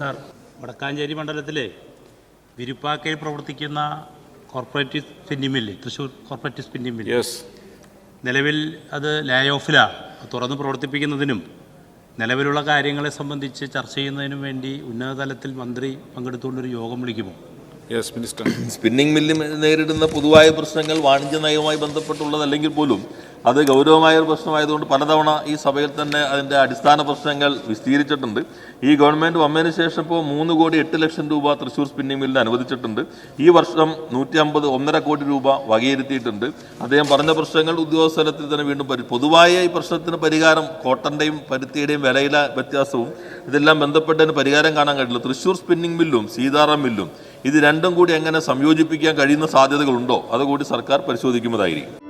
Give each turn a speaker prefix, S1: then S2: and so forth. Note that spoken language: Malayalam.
S1: സാർ. വടക്കാഞ്ചേരി മണ്ഡലത്തിലെ വിരുപ്പാക്കയിൽ പ്രവർത്തിക്കുന്ന cooperative spinning mill Thrissur cooperative spinning mill
S2: yes
S1: നിലവിൽ അത് ലേ ഓഫിലാണ് തുറന്ന് പ്രവർത്തിപ്പിക്കുന്നതിനും നിലവിലുള്ള കാര്യങ്ങളെ സംബന്ധിച്ച് ചർച്ച ചെയ്യുന്നതിനും വേണ്ടി ഉന്നതതലത്തിൽ മന്ത്രി പങ്കെടുത്തുകൊണ്ടൊരു യോഗം വിളിക്കുമോ?
S2: യെസ് മിനിസ്റ്റർ
S3: സ്പിന്നിംഗ് മില്ല് നേരിടുന്ന പൊതുവായ പ്രശ്നങ്ങൾ വാണിജ്യ നയവുമായി ബന്ധപ്പെട്ടുള്ളതല്ലെങ്കിൽ പോലും അത് ഗൗരവമായ ഒരു പ്രശ്നമായതുകൊണ്ട് പലതവണ ഈ സഭയിൽ തന്നെ അതിന്റെ അടിസ്ഥാന പ്രശ്നങ്ങൾ വിസ്തീരിച്ചിട്ടുണ്ട്. ഈ ഗവൺമെന്റ് വന്നതിന് ശേഷം ഇപ്പോൾ മൂന്ന് കോടി എട്ട് ലക്ഷം രൂപ തൃശ്ശൂർ സ്പിന്നിംഗ് മില്ലിന് അനുവദിച്ചിട്ടുണ്ട്. ഈ വർഷം നൂറ്റി അമ്പത് ഒന്നര കോടി രൂപ വകയിരുത്തിയിട്ടുണ്ട്. അദ്ദേഹം പറഞ്ഞ പ്രശ്നങ്ങൾ ഉദ്യോഗസ്ഥലത്തിൽ തന്നെ വീണ്ടും പരി പൊതുവായ ഈ പ്രശ്നത്തിന് പരിഹാരം കോട്ടന്റെയും പരുത്തിയുടെയും വിലയില വ്യത്യാസവും ഇതെല്ലാം ബന്ധപ്പെട്ടതിന് പരിഹാരം കാണാൻ കഴിയില്ല. തൃശ്ശൂർ സ്പിന്നിംഗ് മില്ലും സീതാറാം മില്ലും ഇത് രണ്ടും കൂടി എങ്ങനെ സംയോജിപ്പിക്കാൻ കഴിയുന്ന സാധ്യതകളുണ്ടോ? അതുകൂടി സർക്കാർ പരിശോധിക്കുന്നതായിരിക്കും.